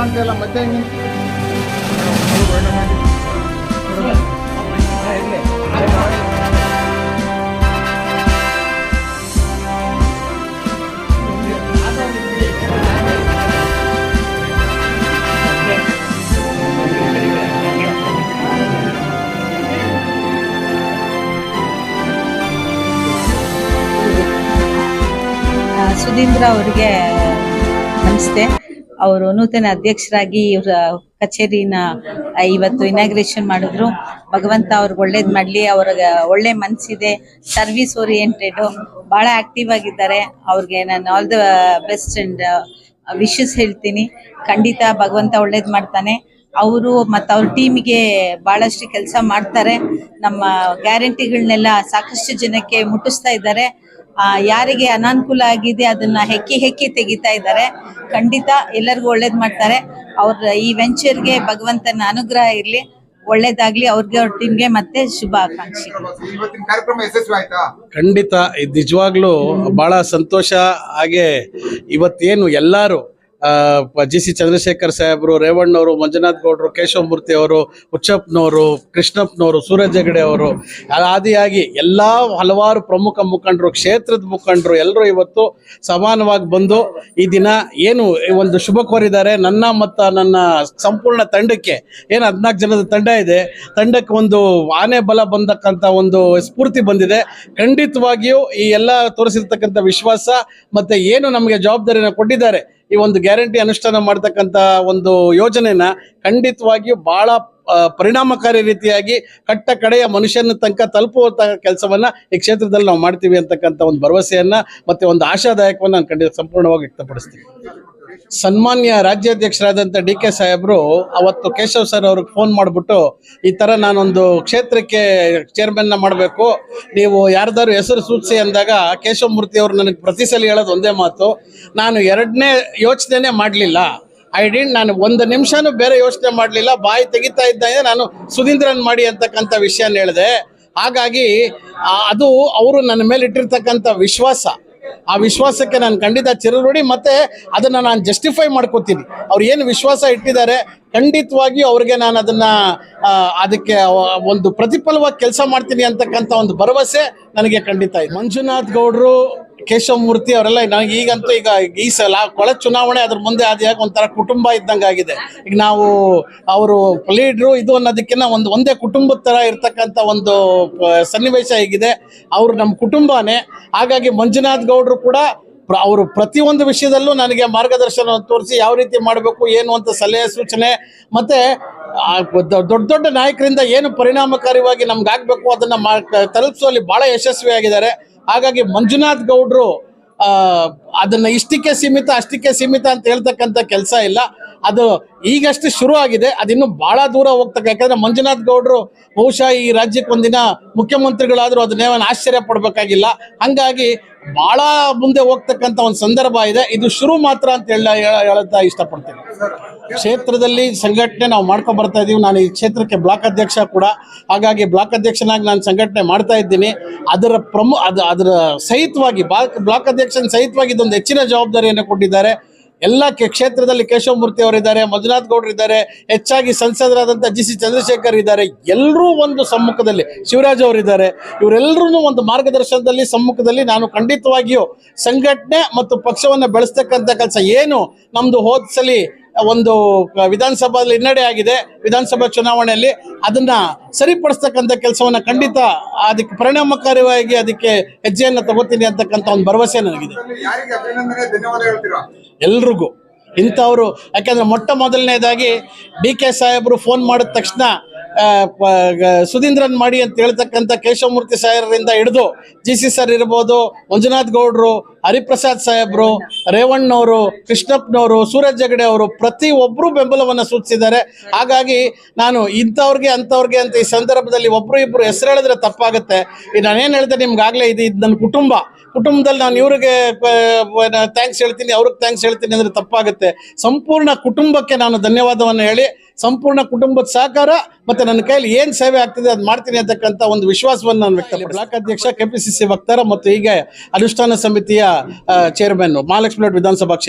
ಕಾಣ್ತಾ ಇಲ್ಲ ಮತ್ತೆ ಸುಧೀಂದ್ರ ಅವರಿಗೆ ನಮಸ್ತೆ. ಅವರು ನೂತನ ಅಧ್ಯಕ್ಷರಾಗಿ ಇವರ ಕಚೇರಿನ ಇವತ್ತು ಇನಾಗ್ರೇಷನ್ ಮಾಡಿದ್ರು. ಭಗವಂತ ಅವ್ರಿಗೆ ಒಳ್ಳೇದು ಮಾಡ್ಲಿ, ಅವ್ರಿಗೆ ಒಳ್ಳೆ ಮನಸ್ಸಿದೆ ಸರ್ವಿಸ್ ಓರಿಯೆಂಟೆಡು ಬಹಳ ಆಕ್ಟಿವ್ ಆಗಿದ್ದಾರೆ. ಅವ್ರಿಗೆ ನಾನು all the best and wishes ಹೇಳ್ತೀನಿ. ಖಂಡಿತ ಭಗವಂತ ಒಳ್ಳೇದು ಮಾಡ್ತಾನೆ. ಅವರು ಮತ್ತು ಅವ್ರ ಟೀಮಿಗೆ ಬಹಳಷ್ಟು ಕೆಲಸ ಮಾಡ್ತಾರೆ. ನಮ್ಮ ಗ್ಯಾರಂಟಿಗಳನ್ನೆಲ್ಲ ಸಾಕಷ್ಟು ಜನಕ್ಕೆ ಮುಟ್ಟಿಸ್ತಾ ಇದ್ದಾರೆ. ಯಾರಿಗೆ ಅನಾನುಕೂಲ ಆಗಿದೆ ಅದನ್ನ ಹೆಕ್ಕಿ ಹೆಕ್ಕಿ ತೆಗಿತಾ ಇದ್ದಾರೆ. ಖಂಡಿತ ಎಲ್ಲರಿಗೂ ಒಳ್ಳೇದ್ ಮಾಡ್ತಾರೆ. ಅವ್ರ ಈ ವೆಂಚರ್ಗೆ ಭಗವಂತನ ಅನುಗ್ರಹ ಇರ್ಲಿ. ಒಳ್ಳೇದಾಗ್ಲಿ. ಅವ್ರಿಗೆ ಅವ್ರ ಟೀಮ್ಗೆ ಮತ್ತೆ ಶುಭ ಆಕಾಂಕ್ಷಿ. ಇವತ್ತಿನ ಕಾರ್ಯಕ್ರಮ ಯಶಸ್ವಿ ಆಯ್ತಾ? ಖಂಡಿತ. ಇದು ನಿಜವಾಗ್ಲೂ ಬಹಳ ಸಂತೋಷ. ಹಾಗೆ ಇವತ್ತೇನು ಎಲ್ಲರೂ ಜಿ ಸಿ ಚಂದ್ರಶೇಖರ್ ಸಾಹೇಬ್ರು, ರೇವಣ್ಣವರು, ಮಂಜುನಾಥ್ ಗೌಡರು, ಕೇಶವಮೂರ್ತಿ ಅವರು, ಹುಚ್ಚಪ್ಪನವರು, ಕೃಷ್ಣಪ್ಪನವರು ಸೂರಜ್ ಹೆಗಡೆ ಅವರು ಆದಿಯಾಗಿ ಎಲ್ಲ ಹಲವಾರು ಪ್ರಮುಖ ಮುಖಂಡರು, ಕ್ಷೇತ್ರದ ಮುಖಂಡರು ಎಲ್ಲರೂ ಇವತ್ತು ಸಮಾನವಾಗಿ ಬಂದು ಈ ದಿನ ಏನು ಒಂದು ಶುಭ ಕೋರಿದ್ದಾರೆ. ನನ್ನ ಮತ್ತು ನನ್ನ ಸಂಪೂರ್ಣ ತಂಡಕ್ಕೆ ಏನು ಹದಿನಾಲ್ಕು ಜನದ ತಂಡ ಇದೆ. ತಂಡಕ್ಕೆ ಒಂದು ಆನೆ ಬಲ ಬಂದಕ್ಕಂಥ ಒಂದು ಸ್ಫೂರ್ತಿ ಬಂದಿದೆ. ಖಂಡಿತವಾಗಿಯೂ ಈ ಎಲ್ಲ ತೋರಿಸಿರ್ತಕ್ಕಂಥ ವಿಶ್ವಾಸ ಮತ್ತೆ ಏನು ನಮಗೆ ಜವಾಬ್ದಾರಿನ ಕೊಟ್ಟಿದ್ದಾರೆ. ಈ ಒಂದು ಗ್ಯಾರಂಟಿ ಅನುಷ್ಠಾನ ಮಾಡ್ತಕ್ಕಂಥ ಒಂದು ಯೋಜನೆನ ಖಂಡಿತವಾಗಿಯೂ ಬಹಳ ಪರಿಣಾಮಕಾರಿ ರೀತಿಯಾಗಿ ಕಟ್ಟ ಕಡೆಯ ಮನುಷ್ಯನ ತನಕ ತಲುಪುವಂತಹ ಕೆಲಸವನ್ನ ಈ ಕ್ಷೇತ್ರದಲ್ಲಿ ನಾವು ಮಾಡ್ತೀವಿ ಅಂತಕ್ಕಂಥ ಒಂದು ಭರವಸೆಯನ್ನ ಮತ್ತೆ ಒಂದು ಆಶಾದಾಯಕವನ್ನ ನಾನು ಖಂಡಿತ ಸಂಪೂರ್ಣವಾಗಿ ವ್ಯಕ್ತಪಡಿಸ್ತೀನಿ. ಸನ್ಮಾನ್ಯ ರಾಜ್ಯಾಧ್ಯಕ್ಷರಾದಂಥ ಡಿ ಕೆ ಸಾಹೇಬ್ರು ಅವತ್ತು ಕೇಶವ್ ಸರ್ ಅವ್ರಿಗೆ ಫೋನ್ ಮಾಡಿಬಿಟ್ಟು, ಈ ಥರ ನಾನೊಂದು ಕ್ಷೇತ್ರಕ್ಕೆ ಚೇರ್ಮನ್ನ ಮಾಡಬೇಕು. ನೀವು ಯಾರ್ದಾರು ಹೆಸರು ಸೂಚಿಸಿ ಅಂದಾಗ ಕೇಶವ ಮೂರ್ತಿ ಅವರು ನನಗೆ ಪ್ರತಿ ಸಲ ಹೇಳೋದು ಒಂದೇ ಮಾತು. ನಾನು ಎರಡನೇ ಯೋಚನೆನೇ ಮಾಡಲಿಲ್ಲ. ಐ ಡಿಂಟ್ ನಾನು ಒಂದು ನಿಮಿಷನೂ ಬೇರೆ ಯೋಚನೆ ಮಾಡಲಿಲ್ಲ. ಬಾಯಿ ತೆಗಿತಾ ಇದ್ದಂಗೆ ನಾನು ಸುಧೀಂದ್ರನ್ ಮಾಡಿ ಅಂತಕ್ಕಂಥ ವಿಷಯನ ಹೇಳಿದೆ. ಹಾಗಾಗಿ ಅದು ಅವರು ನನ್ನ ಮೇಲೆ ಇಟ್ಟಿರ್ತಕ್ಕಂಥ ವಿಶ್ವಾಸ. ಆ ವಿಶ್ವಾಸಕ್ಕೆ ನಾನು ಖಂಡಿತ ಚಿರಋಣಿ ಮತ್ತೆ ಅದನ್ನ ನಾನು ಜಸ್ಟಿಫೈ ಮಾಡ್ಕೋತೀನಿ. ಅವ್ರು ಏನು ವಿಶ್ವಾಸ ಇಟ್ಟಿದ್ದಾರೆ, ಖಂಡಿತವಾಗಿಯೂ ಅವ್ರಿಗೆ ನಾನು ಅದನ್ನ ಅದಕ್ಕೆ ಒಂದು ಪ್ರತಿಫಲವಾಗಿ ಕೆಲಸ ಮಾಡ್ತೀನಿ ಅಂತಕ್ಕಂಥ ಒಂದು ಭರವಸೆ ನನಗೆ ಖಂಡಿತ ಇದೆ ಮಂಜುನಾಥ್ ಗೌಡ್ರು ಕೇಶವ ಮೂರ್ತಿ ಅವರೆಲ್ಲ ನನಗೆ ಈಗಂತೂ ಈಗ ಈ ಸಲ ಕೊಳ ಚುನಾವಣೆ ಅದ್ರ ಮುಂದೆ ಆದಿಯಾಗಿ ಒಂಥರ ಕುಟುಂಬ ಇದ್ದಂಗೆ ಆಗಿದೆ. ಈಗ ನಾವು ಅವರು ಲೀಡ್ರು ಇದು ಅನ್ನೋದಕ್ಕಿಂತ ಒಂದು ಒಂದೇ ಕುಟುಂಬದ ಥರ ಇರ್ತಕ್ಕಂಥ ಒಂದು ಸನ್ನಿವೇಶ ಹೇಗಿದೆ. ಅವರು ನಮ್ಮ ಕುಟುಂಬನೇ. ಹಾಗಾಗಿ ಮಂಜುನಾಥ್ ಗೌಡ್ರು ಕೂಡ ಅವರು ಪ್ರತಿಯೊಂದು ವಿಷಯದಲ್ಲೂ ನನಗೆ ಮಾರ್ಗದರ್ಶನ ತೋರಿಸಿ ಯಾವ ರೀತಿ ಮಾಡಬೇಕು, ಏನು ಅಂತ ಸಲಹೆ, ಸೂಚನೆ, ಮತ್ತೆ ದೊಡ್ಡ ದೊಡ್ಡ ನಾಯಕರಿಂದ ಏನು ಪರಿಣಾಮಕಾರಿಯಾಗಿ ನಮ್ಗೆ ಆಗ್ಬೇಕು ಅದನ್ನ ಮಾ- ತಲುಪಿಸುವಲ್ಲಿ ಭಾಳ ಯಶಸ್ವಿಯಾಗಿದ್ದಾರೆ ಹಾಗಾಗಿ ಮಂಜುನಾಥ್ ಗೌಡ್ರು ಅದನ್ನ ಇಷ್ಟಕ್ಕೆ ಸೀಮಿತ, ಅಷ್ಟಕ್ಕೆ ಸೀಮಿತ ಅಂತ ಹೇಳ್ತಕ್ಕಂಥ ಕೆಲಸ ಇಲ್ಲ. ಅದು ಈಗಷ್ಟು ಶುರು ಆಗಿದೆ ಅದಿನ್ನು ಬಹಳ ದೂರ ಹೋಗ್ತಕ್ಕ. ಯಾಕಂದ್ರೆ ಮಂಜುನಾಥ್ ಗೌಡ್ರು ಬಹುಶಃ ಈ ರಾಜ್ಯಕ್ಕೆ ಒಂದಿನ ಮುಖ್ಯಮಂತ್ರಿಗಳಾದ್ರೂ ಅದನ್ನೇವನ್ ಆಶ್ಚರ್ಯ ಪಡ್ಬೇಕಾಗಿಲ್ಲ. ಹಂಗಾಗಿ ಬಹಳ ಮುಂದೆ ಹೋಗ್ತಕ್ಕಂಥ ಒಂದು ಸಂದರ್ಭ ಇದೆ. ಇದು ಶುರು ಮಾತ್ರ ಅಂತ ಹೇಳ ಇಷ್ಟಪಡ್ತೇನೆ. ಕ್ಷೇತ್ರದಲ್ಲಿ ಸಂಘಟನೆ ನಾವು ಮಾಡ್ಕೊ ಬರ್ತಾ ಇದೀವಿ. ನಾನು ಈ ಕ್ಷೇತ್ರಕ್ಕೆ ಬ್ಲಾಕ್ ಅಧ್ಯಕ್ಷ ಕೂಡ. ಹಾಗಾಗಿ ಬ್ಲಾಕ್ ಅಧ್ಯಕ್ಷನಾಗಿ ನಾನು ಸಂಘಟನೆ ಮಾಡ್ತಾ ಇದ್ದೀನಿ. ಅದರ ಪ್ರಮು ಅದು ಅದರ ಸಹಿತವಾಗಿ ಬ್ಲಾಕ್ ಬ್ಲಾಕ್ ಅಧ್ಯಕ್ಷನ ಸಹಿತವಾಗಿ ಇದೊಂದು ಹೆಚ್ಚಿನ ಜವಾಬ್ದಾರಿಯನ್ನು ಕೊಟ್ಟಿದ್ದಾರೆ. ಎಲ್ಲ ಕ್ಷೇತ್ರದಲ್ಲಿ ಕೇಶವಮೂರ್ತಿ ಅವರಿದ್ದಾರೆ, ಮಂಜುನಾಥ್ ಗೌಡ್ರು ಇದ್ದಾರೆ, ಹೆಚ್ಚಾಗಿ ಸಂಸದರಾದಂಥ ಜಿ ಸಿ ಚಂದ್ರಶೇಖರ್ ಇದ್ದಾರೆ. ಎಲ್ಲರೂ ಒಂದು ಸಮ್ಮುಖದಲ್ಲಿ ಶಿವರಾಜ್ ಅವರಿದ್ದಾರೆ. ಇವರೆಲ್ಲರೂ ಒಂದು ಮಾರ್ಗದರ್ಶನದಲ್ಲಿ, ಸಮ್ಮುಖದಲ್ಲಿ ನಾನು ಖಂಡಿತವಾಗಿಯೂ ಸಂಘಟನೆ ಮತ್ತು ಪಕ್ಷವನ್ನು ಬೆಳೆಸ್ತಕ್ಕಂಥ ಕೆಲಸ ಏನು? ನಮ್ಮದು ಹೋದ್ ಸಲಿ ಒಂದು ವಿಧಾನಸಭಾದಲ್ಲಿ ಹಿನ್ನಡೆ ಆಗಿದೆ. ವಿಧಾನಸಭಾ ಚುನಾವಣೆಯಲ್ಲಿ ಅದನ್ನ ಸರಿಪಡಿಸ್ತಕ್ಕಂಥ ಕೆಲಸವನ್ನ ಖಂಡಿತ ಅದಕ್ಕೆ ಪರಿಣಾಮಕಾರಿಯಾಗಿ ಅದಕ್ಕೆ ಹೆಜ್ಜೆಯನ್ನು ತಗೋತೀನಿ ಅಂತಕ್ಕಂಥ ಒಂದು ಭರವಸೆ ನನಗಿದೆ. ಎಲ್ರಿಗೂ ಇಂಥವ್ರು ಯಾಕಂದ್ರೆ ಮೊಟ್ಟ ಮೊದಲನೇದಾಗಿ ಡಿ ಕೆ ಸಾಹೇಬ್ರು ಫೋನ್ ಮಾಡಿದ ತಕ್ಷಣ ಸುಧೀಂದ್ರನ್ ಮಾಡಿ ಅಂತ ಹೇಳ್ತಕ್ಕಂಥ ಕೇಶವಮೂರ್ತಿ ಸಾಹೇಬರಿಂದ ಹಿಡಿದು ಜಿ ಸಿ ಸರ್ ಇರ್ಬೋದು, ಮಂಜುನಾಥ್ ಗೌಡ್ರು, ಹರಿಪ್ರಸಾದ್ ಸಾಹೇಬ್ರು, ರೇವಣ್ಣವರು, ಕೃಷ್ಣಪ್ಪನವರು, ಸೂರಜ್ ಜಗಡೆ ಅವರು ಪ್ರತಿ ಒಬ್ಬರು ಬೆಂಬಲವನ್ನು ಸೂಚಿಸಿದ್ದಾರೆ. ಹಾಗಾಗಿ ನಾನು ಇಂಥವ್ರಿಗೆ, ಅಂಥವ್ರಿಗೆ ಅಂತ ಈ ಸಂದರ್ಭದಲ್ಲಿ ಒಬ್ರು ಇಬ್ರು ಹೆಸರು ಹೇಳಿದ್ರೆ ತಪ್ಪಾಗುತ್ತೆ. ನಾನೇನು ಹೇಳಿದೆ ನಿಮ್ಗಾಗಲೇ ಇದು ಇದು ನನ್ನ ಕುಟುಂಬ. ಕುಟುಂಬದಲ್ಲಿ ನಾನು ಇವ್ರಿಗೆ ಥ್ಯಾಂಕ್ಸ್ ಹೇಳ್ತೀನಿ, ಅವ್ರಿಗೆ ಥ್ಯಾಂಕ್ಸ್ ಹೇಳ್ತೀನಿ ಅಂದ್ರೆ ತಪ್ಪಾಗುತ್ತೆ. ಸಂಪೂರ್ಣ ಕುಟುಂಬಕ್ಕೆ ನಾನು ಧನ್ಯವಾದವನ್ನು ಹೇಳಿ, ಸಂಪೂರ್ಣ ಕುಟುಂಬದ ಸಹಕಾರ ಮತ್ತೆ ನನ್ನ ಕೈಯಲ್ಲಿ ಏನ್ ಸೇವೆ ಆಗ್ತಿದೆ ಅದು ಮಾಡ್ತೀನಿ ಅಂತಕ್ಕಂಥ ಒಂದು ವಿಶ್ವಾಸವನ್ನು ನಾನು ವ್ಯಕ್ತ ಬ್ಲಾಕ್ ಅಧ್ಯಕ್ಷ, ಕೆಪಿಸಿಸಿ ವಕ್ತಾರ ಮತ್ತು ಹೀಗೆ ಅನುಷ್ಠಾನ ಸಮಿತಿಯ ಚೇರ್ಮನ್ ಮಹಾಲಕ್ಷ್ಮಿ ವಿಧಾನಸಭಾ ಕ್ಷೇತ್ರ.